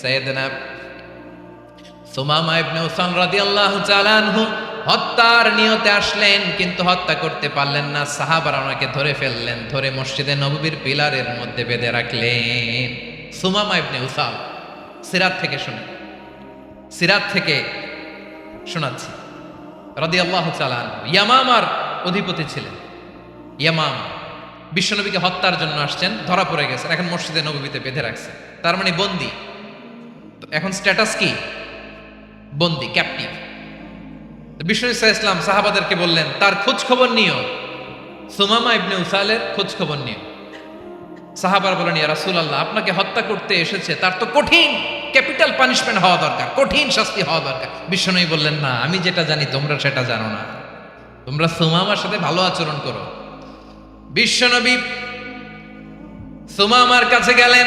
সৈয়দনা সুমামা ইবনে উসান রাদিয়াল্লাহু তাআলা আনহু হত্যার নিয়তে আসলেন, কিন্তু হত্যা করতে পারলেন না। সাহাবারা ওনাকে ধরে ফেললেন, ধরে মসজিদে নববীর পিলারের মধ্যে বেঁধে রাখলেন। সুমামা ইবনে উসাল সিরাত থেকে শুনে সিরাত থেকে শোনাচ্ছি। রাদিয়াল্লাহু তাআলা আনহু, ইয়ামামার অধিপতি ছিলেন। ইয়ামাম, বিশ্বনবীকে হত্যার জন্য আসছেন, ধরা পড়ে গেছেন, এখন মসজিদে নববীতে বেঁধে রাখছে তার মানে বন্দি। এখন স্ট্যাটাস কি? বন্দি ক্যাপটিভ বিষ্ণু ইসা ইসলাম সাহাবাদেরকে বললেন, তার খোঁজ খবর নিও। সুমামা ইবনে উসালের খোঁজ খবর নিও। সাহাবার বলেন, ইয়া রাসূলুল্লাহ, আপনাকে হত্যা করতে এসেছে। তার তো কঠিন, ক্যাপিটাল পানিশমেন্ট হওয়া দরকার, কঠিন শাস্তি হওয়া দরকার। বিষ্ণুই বললেন, না, আমি যেটা জানি, তোমরা সেটা জানো না। তোমরা সুমামার সাথে ভালো আচরণ করো। বিশ্বনবী সুমামার কাছে গেলেন।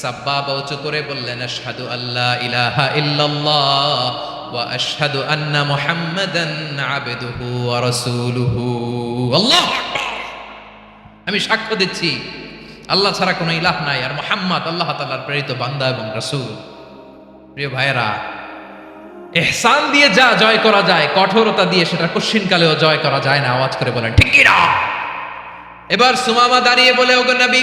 সাব্বাব উঁচু করে বললেন, আশহাদু আল্লাহ ইলাহা ইল্লাল্লাহ ওয়া আশহাদু আন্না মুহাম্মাদান আবদুহু ওয়া রাসূলুহু। আল্লাহু আকবার। আমি সাক্ষ্য দিচ্ছি, আল্লাহ ছাড়া কোনো ইলাহ নাই, আর মুহাম্মদ আল্লাহ তাআলার প্রেরিত বান্দা এবং রাসূল। প্রিয় ভাইয়েরা এহসান দিয়ে যা জয় করা যায়, কঠোরতা দিয়ে সেটা কশ্চিনকালেও জয় করা যায় না, আওয়াজ করে বলেন, ঠিক না? এবার সুমামা দাঁড়িয়ে বলে, ওগো নবী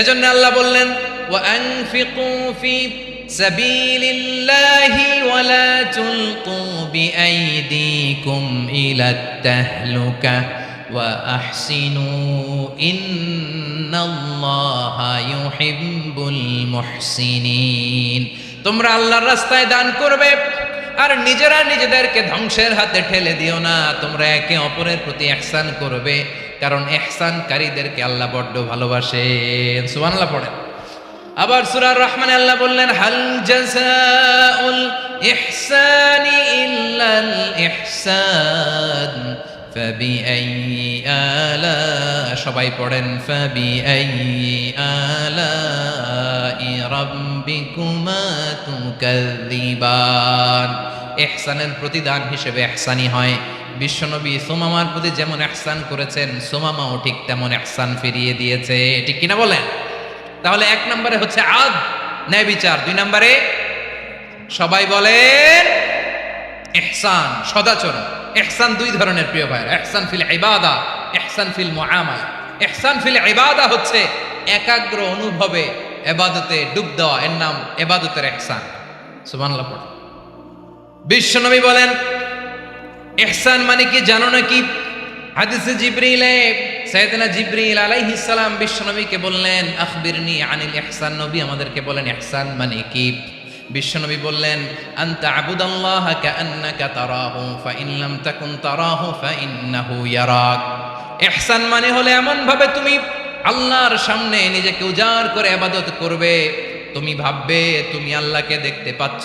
এজন্য আল্লাহ বললেন وأنفقوا في سبيل الله ولا تلقوا بأيديكم إلى التهلكة وأحسنوا إن الله يحب المحسنين তোমরা আল্লাহর রাস্তায় দান করবে, আর নিজেরা নিজেদেরকে ধ্বংসের হাতে ঠেলে দিও না। তোমরা একে অপরের প্রতি একসান করবে। কারণ এহসানকারীদেরকে আল্লাহ বড্ড ভালোবাসেন সুবহানাল্লাহ পড়েন আবার সূরা রহমান আল্লাহ বললেন হাল জাযাউল ইহসানি ইল্লাল ইহসান فبأي آلاء সবাই পড়েন فبأي آلاء ربكما تكذبان ইহসানের প্রতিদান হিসেবে ইহসানি হয় বিশ্বনবী সোমামার প্রতি যেমন এহসান করেছেন, সোমামাও ঠিক তেমন এহসান ফিরিয়ে দিয়েছে। ঠিক কিনা বলেন? তাহলে এক নম্বরে হচ্ছে আদ, ন্যায় বিচার। দুই নম্বরে সবাই বলেন এহসান সদাচরণ। এহসান দুই ধরনের প্রিয় ভাই এহসান ফিল ইবাদা এহসান ফিল মুআমালা। এহসান ফিল ইবাদা হচ্ছে একাগ্র অনুভবে এবাদতে ডুব দেওয়া। এর নাম এবাদতের এহসান সুবহানাল্লাহ বিশ্বনবী বলেন ইহসান মানে কি জানো না কি হাদিসে জিবরিলে সাইয়েদনা জিবরিল আলাইহিস সালাম বিশ্বনবীকে বললেন, আখবিরনি আনিল ইহসান। নবী আমাদেরকে বলেন, ইহসান মানে কি? বিশ্বনবী বললেন, আনতা আবুদাল্লাহ কাআন্নাকা তারাহু, ফাইন লাম তাকুন তারাহু, ফাইন্নাহু ইয়ারাক। ইহসান মানে হলে এমন ভাবে তুমি আল্লাহর সামনে নিজেকে উজাড় করে ইবাদত করবে। তুমি ভাববে, তুমি আল্লাহকে দেখতে পাচ্ছ।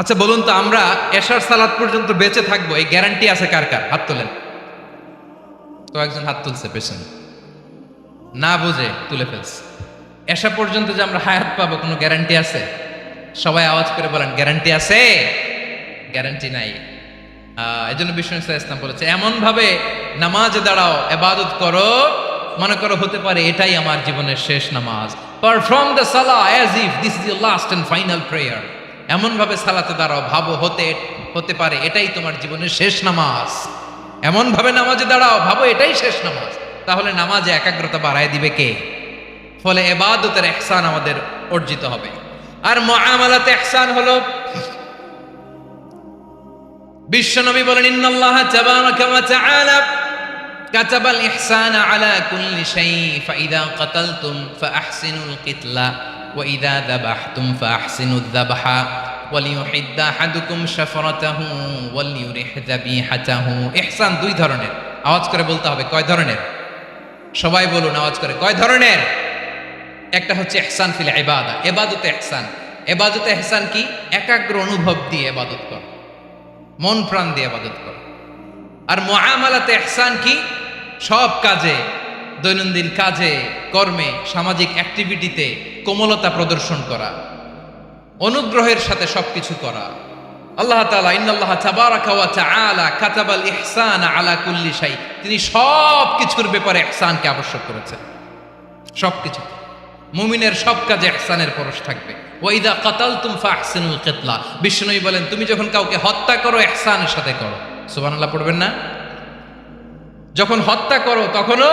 আচ্ছা বলুন তো আমরা এশার সালাত পর্যন্ত বেঁচে থাকব, এই গ্যারান্টি আছে কার কার? হাত তোলেন। তো একজন হাত তুলছে পেছনে। না বুঝে তুলে ফেলছে। এসা পর্যন্ত যে আমরা হায়াত পাবো, কোনো গ্যারান্টি আছে? সবাই আওয়াজ করে বলেন গ্যারান্টি আছে? গ্যারান্টি নাই। এই জন্য বিষ্ণু ইসলাম বলেছে এমন ভাবে নামাজে দাঁড়াও, এবাদত করো, মনে করো হতে পারে এটাই আমার জীবনের শেষ নামাজ। পারফর্ম দ্য সালা as if this is last and final prayer এমন ভাবে সালাতে দাঁড়াও, ভাবো হতে হতে পারে, এটাই তোমার জীবনের শেষ নামাজ। এমন ভাবে নামাজে দাঁড়াও, ভাবো এটাই শেষ নামাজ। তাহলে নামাজে একাগ্রতা বাড়ায় দিবে কে? ফলে এবাদতের এহসান আমাদের অর্জিত হবে। আর মুআমালাতে ইহসান হলো, বিশ্বনবী বলেন, ইন্নাল্লাহ তাবারাকা ওয়া তাআলা। কাতাবাল ইহসানা আলা কুল্লি শাই ফাইদা কাতালতুম ফাআহসিনুল কিতলা। ইদা যাবাহতুম ফাআহসিনুদ যাবহা ওয়ালিউহিদ্দা আহাদুকুম শাফরাতাহু ওয়ালিউরিহ যাবিহাতাহু ইহসান দুই ধরনের। আওয়াজ করে বলতে হবে, কয় ধরনের? সবাই বলুন, আওয়াজ করে, কয় ধরনের? একটা হচ্ছে এহসান ফিল ইবাদা, এবাদতে এহসান এবাদতে এহসান কি? একাগ্র অনুভব দিয়ে এবাদত কর। মন প্রাণ দিয়ে আবাদত কর। আর মুআমালাতে ইহসান কি? সব কাজে দৈনন্দিন কাজে, কর্মে, সামাজিক অ্যাক্টিভিটিতে কোমলতা প্রদর্শন করা, অনুগ্রহের সাথে সবকিছু করা। আল্লাহ ইন্নাল্লাহ তাবারাকা ওয়া তাআলা কাতাবাল ইহসান আলা কুল্লি শাই। তিনি সব কিছুর ব্যাপারে ইহসানকে আবশ্যক করেছেন। সবকিছু মুমিনের সব কাজে ইহসানের পরশ থাকবে। ওয়াইদা কাতালতুম ফাহসিনুল কিতলা। বিষ্ণুই বলেন, তুমি যখন কাউকে হত্যা করো, ইহসানের সাথে করো। সুবহানাল্লাহ পড়বেন না? যখন হত্যা করো, তখনও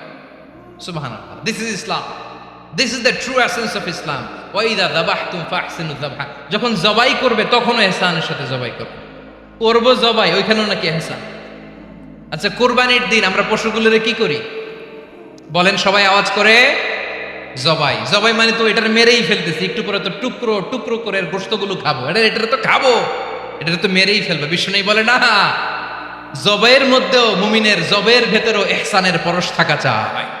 সুবাহান this is Islam this is the true essence of Islam ওয়াইদা দাবাহতুম ফাহসিনু যাবহা যখন জবাই করবে, তখনও এহসানের সাথে জবাই করবে। করব জবাই, ওইখানেও নাকি এহসান। আচ্ছা কোরবানির দিন আমরা পশুগুলোরে কি করি? বলেন, সবাই আওয়াজ করে, জবাই। জবাই মানে তো এটার মেরেই ফেলতেছি, একটু পরে তো টুকরো টুকরো করে গোস্তগুলো খাব। এটা এটার তো খাব। এটা তো মেরেই ফেলবে, বিশ্ব নেই বলে না। জবের মধ্যেও মুমিনের জবের ভেতরেও এহসানের পরশ থাকা চায়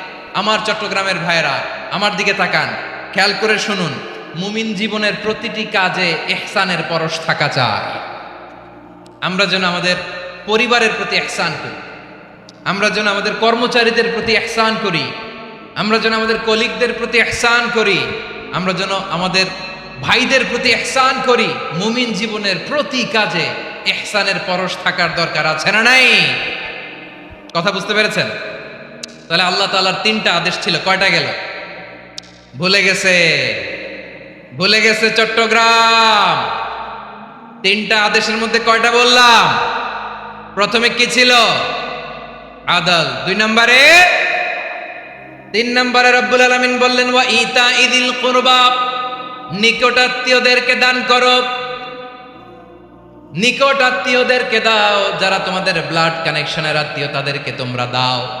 আমার চট্টগ্রামের ভাইয়েরা, আমার দিকে তাকান। খেয়াল করে শুনুন, মুমিন জীবনের প্রতিটি কাজে এহসানের পরশ থাকা চায় আমরা যেন আমাদের পরিবারের প্রতি এহসান করি। আমরা যেন আমাদের কর্মচারীদের প্রতি এহসান করি। আমরা যেন আমাদের কলিগদের প্রতি এহসান করি। আমরা যেন আমাদের ভাইদের প্রতি এহসান করি। মুমিন জীবনের প্রতি কাজে এহসানের পরশ থাকার দরকার আছে না নাই? কথা বুঝতে পেরেছেন? তাহলে আল্লাহ তালার তিনটা আদেশ ছিল। কয়টা গেল? ভুলে গেছে। ভুলে গেছে চট্টগ্রাম। তিনটা আদেশের মধ্যে কয়টা বললাম? প্রথমে কি ছিল? আদল। দুই নম্বরে? তিন নম্বরে রব্বুল আলামিন বললেন, ওয়া ইতা ইদিল কুরবা। নিকটাত্মীয়দেরকে দান করো। নিকট আত্মীয়দেরকে দাও, যারা তোমাদের ব্লাড কানেকশনের আত্মীয়, তাদেরকে তোমরা দাও।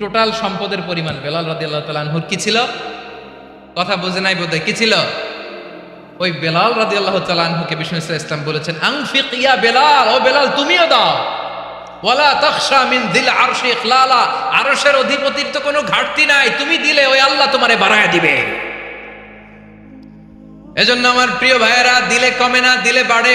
টোটাল সম্পদের পরিমাণ, বেলাল রাদি আল্লাহ তালানহুর কি ছিল? কথা বুঝে নাই বোধহয়, কি ছিল? ওই বেলাল রাদি আল্লাহ তালানহুকে বিষ্ণু ইসলাম বলেছেন, আংফিক ইয়া বেলাল, ও বেলাল, তুমিও দাও। ওয়ালা তখশা মিন দিল আরশে ইখলালা, আরশের অধিপতির তো কোনো ঘাটতি নাই, তুমি দিলে ওই আল্লাহ তোমারে বাড়ায় দিবে। এজন্য আমার প্রিয় ভাইয়েরা, দিলে কমে না, দিলে বাড়ে।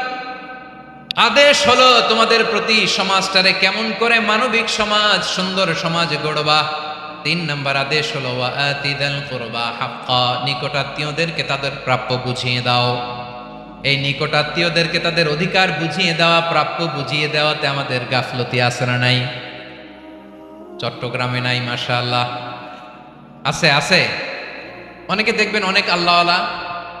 আদেশ হলো তোমাদের প্রতি সমাজটারে কেমন করে মানবিক সমাজ, সুন্দর সমাজ গড়বা। তিন নম্বর আদেশ হলো কুরবা হাক্কা নিকটাত্মীয়দেরকে তাদের প্রাপ্য বুঝিয়ে দাও। এই নিকটাত্মীয়দেরকে তাদের অধিকার বুঝিয়ে দেওয়া, প্রাপ্য বুঝিয়ে দেওয়াতে আমাদের গাফলতি না নাই? চট্টগ্রামে নাই, মাশাআল্লাহ। আছে আছে। অনেকে দেখবেন অনেক আল্লাহওয়ালা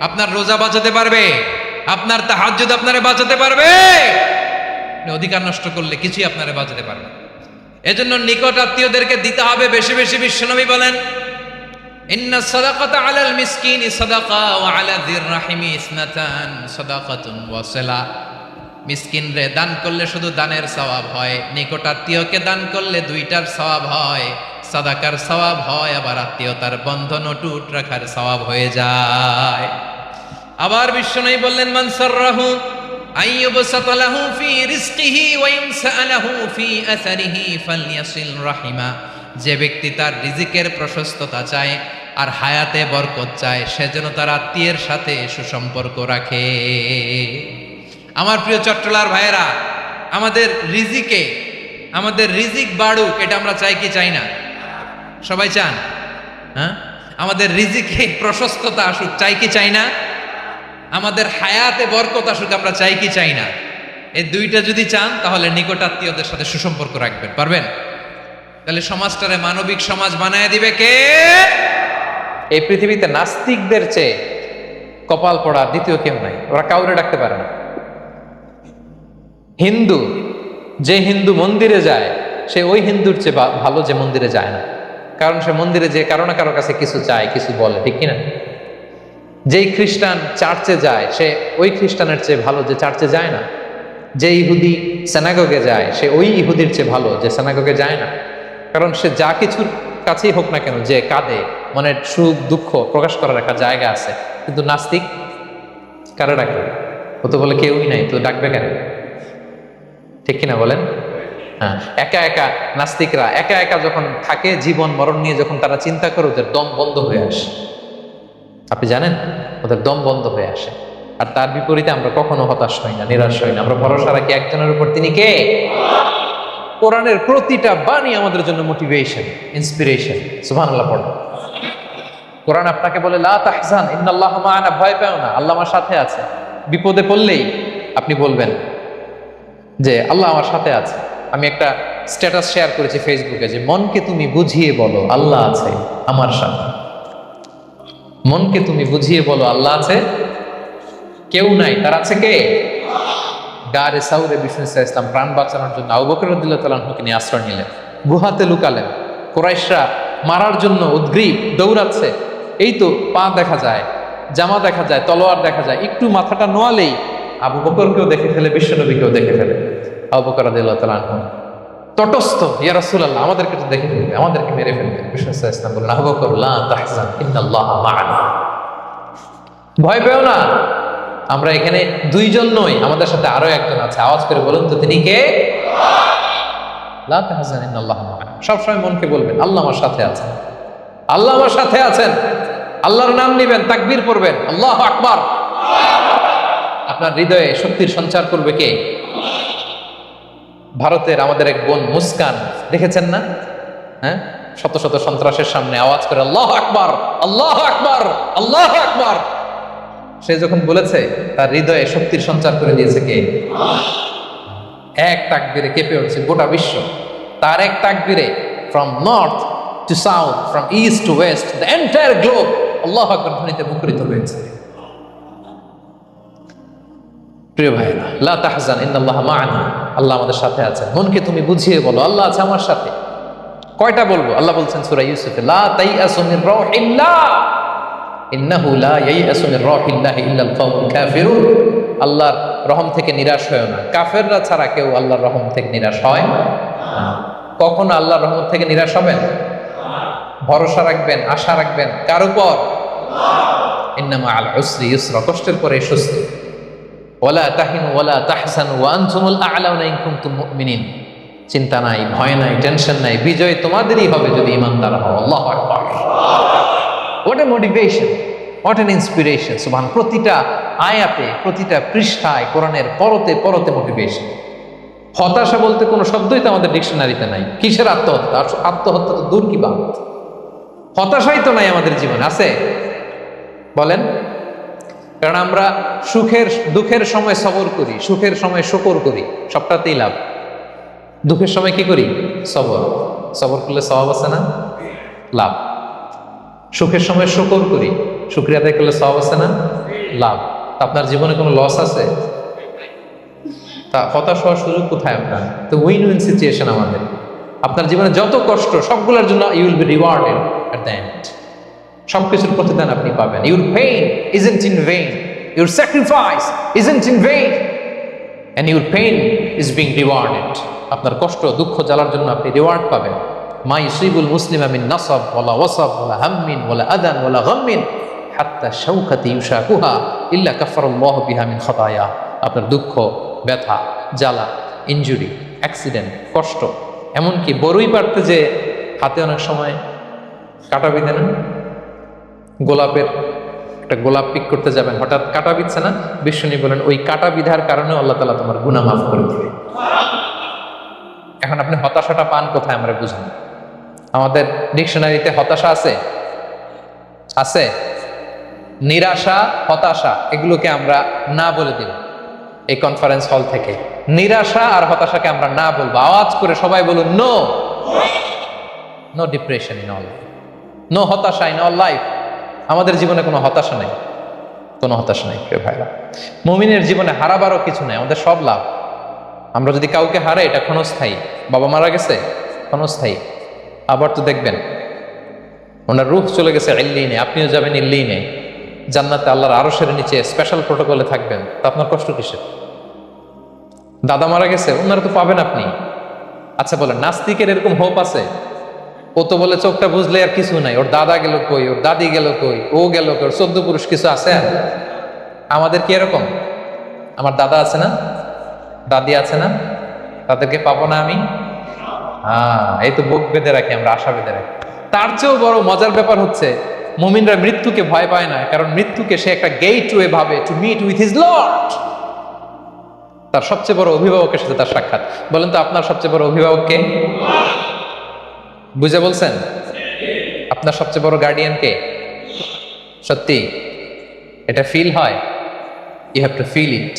আপনার রোজা বাঁচাতে পারবে, আপনার তাহাজ্জুদ আপনারে বাঁচাতে পারবে। অধিকার নষ্ট করলে কিছুই আপনারে বাঁচাতে পারবে এজন্য নিকট আত্মীয়দেরকে দিতে হবে বেশি বেশি বিশ্বনবী বলেন আলাল দান করলে শুধু দানের সওয়াব হয়, নিকট আত্মীয়কে দান করলে দুইটার সওয়াব হয়। সাদাকার সওয়াব হয়, আবার আত্মীয়তার বন্ধন টুট রাখার সওয়াব হয়ে যায়। আবার বিশ্ব বিশ্বনবী বললেন, মান সাররাহু আইয়ুবসাত লাহু ফি রিজকিহি ওয়া ইনসালাহু ফি আসারিহি ফালইয়াসিল রাহিমা। যে ব্যক্তি তার রিজিকের প্রশস্ততা চায় আর হায়াতে বরকত চায়, সে যেন তার আত্মীয়ের সাথে সুসম্পর্ক রাখে। আমার প্রিয় চট্টলার ভাইয়েরা, আমাদের রিজিকে, আমাদের রিজিক বাড়ুক, এটা আমরা চাই কি, চাই না? সবাই চান? হ্যাঁ? আমাদের রিজিকে প্রশস্ততা আসুক, চাই কি চাই না? আমাদের হায়াতে বরকত আসুক, আমরা চাই কি চাই না? এই দুইটা যদি চান, তাহলে নিকটাত্মীয়দের সাথে সুসম্পর্ক রাখবেন, পারবেন? তাহলে সমাজটারে মানবিক সমাজ বানায় দিবে কে? এই পৃথিবীতে নাস্তিকদের চেয়ে কপাল পড়া দ্বিতীয় কেউ নাই, ওরা কাউরে ডাকতে পারে না। হিন্দু, যে হিন্দু মন্দিরে যায়, সে ওই হিন্দুর চেয়ে ভালো যে মন্দিরে যায় না। কারণ সে মন্দিরে যে কারও না কারও কাছে কিছু চায়, কিছু বলে, ঠিক কিনা? যেই খ্রিস্টান চার্চে যায়, সে ওই খ্রিস্টানের চেয়ে ভালো যে চার্চে যায় না। যে ইহুদি সেনাগগে যায়, সে ওই ইহুদির চেয়ে ভালো যে সেনাগগে যায় না। কারণ সে যা কিছুর কাছেই হোক না কেন, যে কাঁদে মানে সুখ, দুঃখ প্রকাশ করার একটা জায়গা আছে। কিন্তু নাস্তিক কারে ডাকবে ও তো বলে কেউই নাই, তো ডাকবে কেন? ঠিক কিনা বলেন? হ্যাঁ একা একা নাস্তিকরা, একা একা যখন থাকে জীবন, মরণ নিয়ে যখন তারা চিন্তা করে, ওদের দম বন্ধ হয়ে আসে। আপনি জানেন? ওদের দম বন্ধ হয়ে আসে। আর তার বিপরীতে আমরা কখনো হতাশ হই না, নিরাশ হই না। আমরা ভরসা রাখি একজনের উপর, তিনি কে? কোরআনের প্রতিটা বাণী আমাদের জন্য মোটিভেশন ইন্সপিরেশন সুবহান আল্লাহ পড়ো কোরআন আপনাকে বলে, লা তাহজান, ইন্নাল্লাহ ভয় পেও না। আল্লাহ আমার সাথে আছে। বিপদে পড়লেই আপনি বলবেন যে, আল্লাহ আমার সাথে আছে। আমি একটা স্ট্যাটাস শেয়ার করেছি ফেসবুকে যে, মনকে তুমি বুঝিয়ে বলো, আল্লাহ আছে আমার সাথে মনকে তুমি বুঝিয়ে বলো, আল্লাহ আছে? কেউ নাই। তার আছে কে? গারে সাউরে বিষ্ণু ইসলাম প্রাণ বাঁচানোর জন্য আবু বকর রদিল্লাহ তালাহকে নিয়ে আশ্রয় নিলেন। গুহাতে লুকালেন। কোরাইশরা মারার জন্য উদ্গ্রীব দৌড়াচ্ছে। এই তো পা দেখা যায়, জামা দেখা যায়, তলোয়ার দেখা যায়, একটু মাথাটা নোয়ালেই আবু বকরকেও দেখে ফেলে, বিশ্বনবীকেও দেখে ফেলে। আবু বকর আদিল্লাহ তটস্থ, ইয়া রাসূলুল্লাহ, আমাদেরকে তো দেখে ফেলবে, আমাদেরকে মেরে ফেলবে। মা'ানা। ভয় পেও না, আমরা এখানে দুইজন নই, আমাদের সাথে আরও একজন আছে। আওয়াজ করে বলুন তো, তিনি কে? লা তাহজান, ইন্নাল্লাহ মা'ানা। সবসময় মনকে বলবেন, আল্লাহ আমার সাথে আছেন। আল্লাহ আমার সাথে আছেন। আল্লাহর নাম নিবেন, তাকবীর পড়বেন, আল্লাহ আকবার। আপনার হৃদয়ে শক্তির সঞ্চার করবে কে? ভারতের আমাদের এক বোন মুস্কান, দেখেছেন না? হ্যাঁ? শত শত সন্ত্রাসের সামনে আওয়াজ করে, আল্লাহ আকবার আল্লাহ আকবার আল্লাহ আকবার। সে যখন বলেছে, তার হৃদয়ে শক্তির সঞ্চার করে দিয়েছে কে? এক তাকবিরে কেঁপে উঠছে গোটা বিশ্ব। তার এক তাকবিরে from north to south from east to west the entire globe আল্লাহ আকবর ধ্বনিতে মুখরিত হয়েছে। প্রিয় ভাইরা লা তাহজান, ইন্নাল্লাহ মা'ানা। আল্লাহ আমাদের সাথে আছেন। মনকে তুমি বুঝিয়ে বলো, আল্লাহ আছে আমার সাথে। কয়টা বলব? আল্লাহ বলছেন সূরা ইউসুফে লা তাইয়াসু মির রাহিল্লাহ। ইন্নাহু লা ইয়াইয়াসু মির রাহিল্লাহি ইল্লাল কওমুল কাফিরুন। আল্লাহর রহম থেকে নিরাশ হয় না। কাফেররা ছাড়া কেউ আল্লাহর রহম থেকে নিরাশ হয় কখন আল্লাহর রহমত থেকে নিরাশ হবেন? ভরসা রাখবেন, আশা রাখবেন, কার উপর ইন্নামা আল উসরি ইউসরা কষ্টের পরে স্বস্তি ওয়ালা তাহিনু ওয়ালা তাহসানু আ'লাউনা ইন কুনতুম মুমিনিন। চিন্তা নাই, ভয় নাই, টেনশন নাই, বিজয় তোমাদেরই হবে যদি ইমানদার হও। আল্লাহু what a motivation what an inspiration সুবহান, প্রতিটা আয়াতে, প্রতিটা পৃষ্ঠায়, কোরআনের পরতে পরতে মোটিভেশন হতাশা বলতে কোনো শব্দই তো আমাদের ডিকশনারিতে নাই। কিসের আত্মহত্যা? আত্মহত্যা তো দূর কি বাদ হতাশাই তো নাই আমাদের জীবনে, আছে? বলেন। কারণ আমরা সুখের, দুঃখের সময় সবর করি, সুখের সময় শকর করি, সবটাতেই লাভ। দুঃখের সময় কি করি? সবর। সবর করলে স্বভাব আছে না? লাভ। সুখের সময় শকর করি, শুক্রিয়া আদায় করলে সবাব আছে না? লাভ। আপনার জীবনে কোনো লস আছে? তা হতাশ হওয়ার সুযোগ কোথায় আপনার? তো উইন উইন সিচুয়েশন আমাদের। আপনার জীবনে যত কষ্ট, সবগুলোর জন্য you will be rewarded at the end সব কিছুর প্রতিদান আপনি পাবেন। Your pain isn't in vain your sacrifice isn't in vain and your pain is being rewarded আপনার কষ্ট, দুঃখ জ্বালার জন্য আপনি রিওয়ার্ড পাবেন। মা ইসিবুল মুসলিম আমিন নাসব ওলা ওয়াসাব ওলা হাম্মিন ওলা আদান ওলা গম্মিন, হাত্তা শৌকাতি ইউশাকুহা ইল্লা কাফারুল্লাহ বিহা মিন খতায়া। আপনার দুঃখ, ব্যথা, জ্বালা ইনজুরি অ্যাক্সিডেন্ট কষ্ট, এমনকি বড়ই পারতে যে হাতে অনেক সময় কাটা বিঁধে না গোলাপের, একটা গোলাপ পিক করতে যাবেন। হঠাৎ কাটা বিচ্ছে না? বিষ্ণু বলেন ওই কাটা বিধার কারণে আল্লাহ তালা তোমার গুণা মাফ করে দিবে। এখন আপনি হতাশাটা পান কোথায় আমরা বুঝুন আমাদের ডিকশনারিতে হতাশা আছে? আছে। নিরাশা, হতাশা, এগুলোকে আমরা না বলে দিব এই কনফারেন্স হল থেকে। নিরাশা আর হতাশাকে আমরা না বলব। আওয়াজ করে সবাই বলুন no no depression in all no হতাশা ইন অল লাইফ আমাদের জীবনে কোনো হতাশা নেই, কোনো হতাশা নেই, প্রিয় ভাইরা। মুমিনের জীবনে হারাবারও কিছু নেই, আমাদের সব লাভ। আমরা যদি কাউকে হারে এটা ক্ষণস্থায়ী। বাবা মারা গেছে, ক্ষণস্থায়ী। আবার তো দেখবেন, ওনার রুখ চলে গেছে ইল্লিনে, আপনিও যাবেন ইল্লিনে। জান্নাতে আল্লাহর আরশের নিচে স্পেশাল প্রোটোকলে থাকবেন। তা আপনার কষ্ট কিসের? দাদা মারা গেছে, ওনারা তো পাবেন আপনি। আচ্ছা বলেন, নাস্তিকের এরকম হোপ আছে? ও তো বলে চোখটা বুঝলে আর কিছু নাই। ওর দাদা গেল কই? ওর দাদি গেল কই? ও গেল কই? চোদ্দ পুরুষ কিছু আছে? আমাদের কি এরকম? আমার দাদা আছে না? দাদি আছে না? তাদেরকে পাবো না আমি? হ্যাঁ এই তো বুক বেঁধে রাখি আমরা, আশা বেঁধে রাখি। তার চেয়েও বড় মজার ব্যাপার হচ্ছে, মুমিনরা মৃত্যুকে ভয় পায় না, কারণ মৃত্যুকে সে একটা গেট ওয়ে ভাবে to meet with his lord তার সবচেয়ে বড় অভিভাবকের সাথে তার সাক্ষাৎ। বলেন তো আপনার সবচেয়ে বড় অভিভাবক কে? বুঝে বলছেন? আপনার সবচেয়ে বড় গার্ডিয়ান কে? সত্যি? এটা ফিল হয়? You have to feel it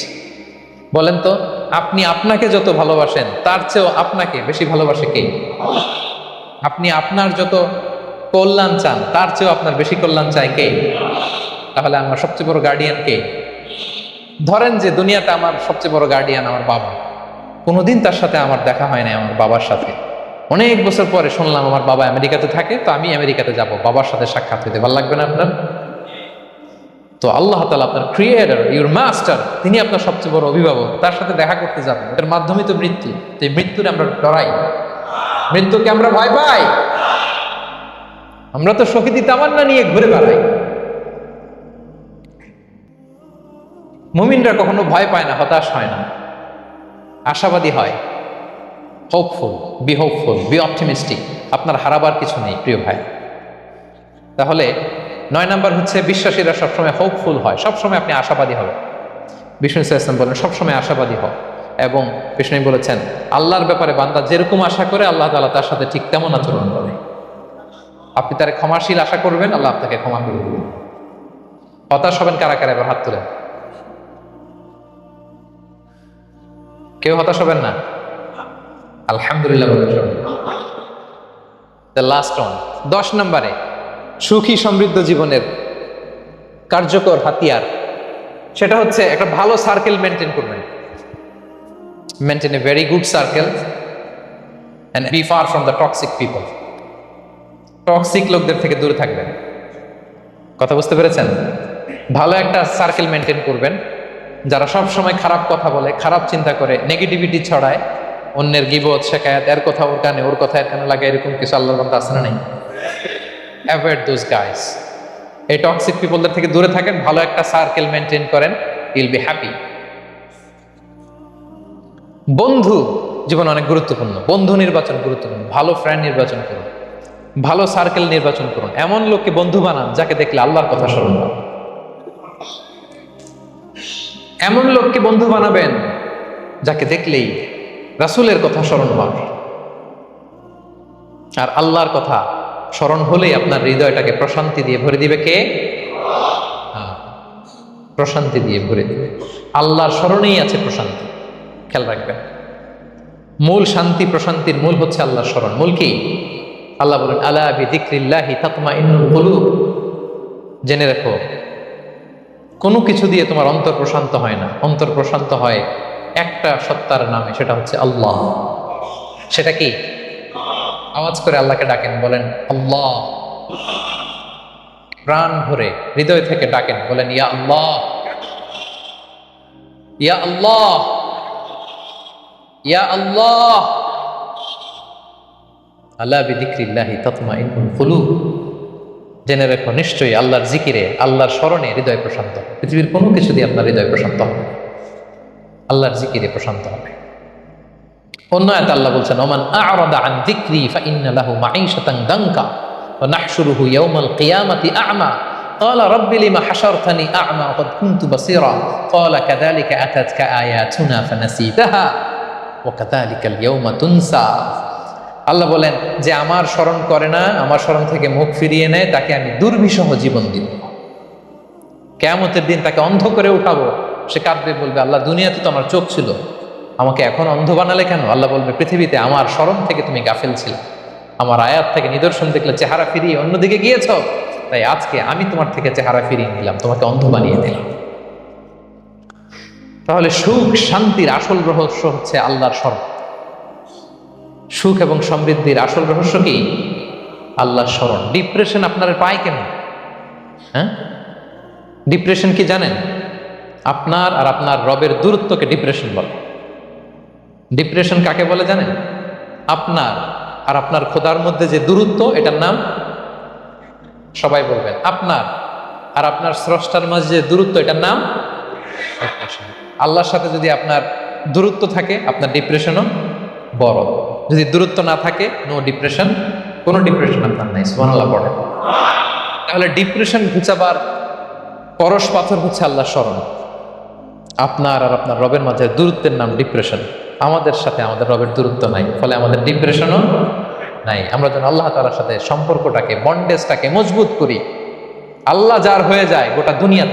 বলেন তো, আপনি আপনাকে যত ভালোবাসেন, তার চেয়েও আপনাকে বেশি ভালোবাসে কে? আপনি আপনার যত কল্যাণ চান, তার চেয়েও আপনার বেশি কল্যাণ চায় কে? তাহলে আমার সবচেয়ে বড় গার্ডিয়ান কে? ধরেন যে দুনিয়াতে আমার সবচেয়ে বড় গার্ডিয়ান আমার বাবা। কোনোদিন তার সাথে আমার দেখা হয় না আমার বাবার সাথে। অনেক বছর পরে শুনলাম আমার বাবা আমেরিকাতে থাকে, তো আমি আমেরিকাতে যাব, বাবার সাথে সাক্ষাৎ হইতে ভালো লাগবে না আপনার? তো আল্লাহ তালা আপনার ক্রিয়েটার ইউর মাস্টার তিনি আপনার সবচেয়ে বড় অভিভাবক, তার সাথে দেখা করতে যাবেন এর মাধ্যমে তো মৃত্যু, তো এই মৃত্যুরে আমরা ডরাই মৃত্যুকে আমরা ভয় পাই। আমরা তো শহীদি তামান্না নিয়ে ঘুরে বেড়াই। মুমিনরা কখনো ভয় পায় না, হতাশ হয় না। আশাবাদী হয়। Hopeful be hopeful be optimistic আপনার হারাবার কিছু নেই, প্রিয় ভাই। তাহলে নয় নাম্বার হচ্ছে, বিশ্বাসীরা সবসময় হোপফুল হয়, সবসময় আপনি আশাবাদী হবেন। বিষ্ণু ইসলাম বলেন, সবসময় আশাবাদী হও। এবং বিষ্ণু বলেছেন, আল্লাহর ব্যাপারে বান্দা যেরকম আশা করে, আল্লাহ তালা তার সাথে ঠিক তেমন আচরণ করে। আপনি তার ক্ষমাশীল আশা করবেন, আল্লাহ আপনাকে ক্ষমা করে দেবেন। হতাশ হবেন কারা কারা, এবার হাত তুলেন। কেউ হতাশ হবেন না? আলহামদুলিল্লাহ দ্য লাস্ট অন দশ নম্বরে, সুখী সমৃদ্ধ জীবনের কার্যকর হাতিয়ার। সেটা হচ্ছে একটা ভালো সার্কেল মেনটেন করবেন। Maintain a very good circle and be far from the toxic people toxic লোকদের থেকে দূরে থাকবেন। কথা বুঝতে পেরেছেন? ভালো একটা সার্কেল মেনটেন করবেন। যারা সব সময় খারাপ কথা বলে, খারাপ চিন্তা করে নেগেটিভিটি ছড়ায় অন্যের গিবত শেখায়াত, এর কথা ওর কানে, ওর কথা এর কানে লাগে এরকম কিছু আল্লাহর বান্দা আছে না নেই? অ্যাভয়েড দোজ গাইস এই টক্সিক পিপলদের থেকে দূরে থাকেন, ভালো একটা সার্কেল মেনটেন করেন ইল বি হ্যাপি বন্ধু জীবন অনেক গুরুত্বপূর্ণ, বন্ধু নির্বাচন গুরুত্বপূর্ণ, ভালো ফ্রেন্ড নির্বাচন করুন, ভালো সার্কেল নির্বাচন করুন, এমন লোককে বন্ধু বানান যাকে দেখলে আল্লাহর কথা স্মরণ হয় এমন লোককে বন্ধু বানাবেন যাকে দেখলেই রাসূলের কথা স্মরণ হবে আর আল্লাহর কথা স্মরণ হলেই আপনার হৃদয়টাকে প্রশান্তি দিয়ে ভরে দিবে কে? হ্যাঁ, প্রশান্তি দিয়ে ভরে দিবে। আল্লাহর স্মরণেই আছে প্রশান্তি। খেয়াল রাখবেন। মূল শান্তি প্রশান্তির মূল হচ্ছে আল্লাহর স্মরণ। মূল কি? আল্লাহ বলেন আলা বিদিক্রিল্লাহি তাতমা ইন্নুল কুলুব। জেনে রেখো কোনো কিছু দিয়ে তোমার অন্তর প্রশান্ত হয় না। অন্তর প্রশান্ত হয় একটা সত্তার নামে, সেটা হচ্ছে আল্লাহ। সেটা কি? আওয়াজ করে আল্লাহকে ডাকেন, বলেন, আল্লাহ। প্রাণ ভরে, হৃদয় থেকে ডাকেন, বলেন, ইয়া আল্লাহ। ইয়া আল্লাহ। ইয়া আল্লাহ। আল্লাহ বিদিক্রিল্লাহি তৎমা ইনকুল কুলুব। জেনে রেখো, নিশ্চয়ই আল্লাহর জিকিরে, আল্লাহর স্মরণে হৃদয় প্রশান্ত। পৃথিবীর কোনো কিছু দিয়ে আপনার হৃদয় প্রশান্ত হবে। আল্লাহর জিকিরে প্রশান্ত হবে অন্য আয়াত আল্লাহ বলছেন ওমান আ'রাদা আন যিকরি ফাইন্না লাহু মাঈশাতান দাঙ্কা ওয়া নাহশুরুহু ইয়াওমাল কিয়ামাতি আ'মা قال رب لما حشرتني أعمى وقد كنت بصيرا قال كذلك أتتك آياتنا فنسيتها وكذلك اليوم تنسى আল্লাহ বলেন যে আমার স্মরণ করে না আমার স্মরণ থেকে মুখ ফিরিয়ে নেয় তাকে আমি দুর্বিষহ জীবন দিব কেয়ামতের দিন তাকে অন্ধ করে উঠাবো সে কাঁদবে, বলবে, আল্লাহ, দুনিয়াতে তো আমার চোখ ছিল। আমাকে এখন অন্ধ বানালে কেন? আল্লাহ বলবে, পৃথিবীতে আমার স্মরণ থেকে তুমি গাফেল ছিলে। আমার আয়াত থেকে নিদর্শন দেখলে চেহারা ফিরিয়ে অন্যদিকে গিয়েছ। তাই আজকে আমি তোমার থেকে চেহারা ফিরিয়ে নিলাম, তোমাকে অন্ধ বানিয়ে দিলাম। তাহলে সুখ, শান্তির আসল রহস্য হচ্ছে আল্লাহর স্মরণ। সুখ এবং সমৃদ্ধির আসল রহস্য কি? আল্লাহর স্মরণ। ডিপ্রেশন আপনার পায় কেন হ্যাঁ? ডিপ্রেশন কি জানেন? আপনার আর আপনার রবের দূরত্বকে ডিপ্রেশন বলে। ডিপ্রেশন কাকে বলে জানেন? আপনার আর আপনার খোদার মধ্যে যে দূরত্ব, এটার নাম সবাই বলবেন। আপনার আর আপনার স্রষ্টার মাঝে যে দূরত্ব, এটার নাম আল্লাহর সাথে যদি আপনার দূরত্ব থাকে, আপনার ডিপ্রেশনও বড়। যদি দূরত্ব না থাকে নো ডিপ্রেশন কোনো ডিপ্রেশন আপনার নাই। সুবহানাল্লাহ পড়ে। তাহলে ডিপ্রেশন ঘুচাবার পরশ পাথর হচ্ছে আল্লাহ স্মরণ। আপনার আর আপনার রবের মাঝে দূরত্বের নাম ডিপ্রেশন আমাদের সাথে আমাদের রবের দূরত্ব নাই, ফলে আমাদের ডিপ্রেশনও নাই। আমরা যেন আল্লাহ তালার সাথে সম্পর্কটাকে বন্ডেজটাকে মজবুত করি। আল্লাহ যার হয়ে যায় গোটা দুনিয়া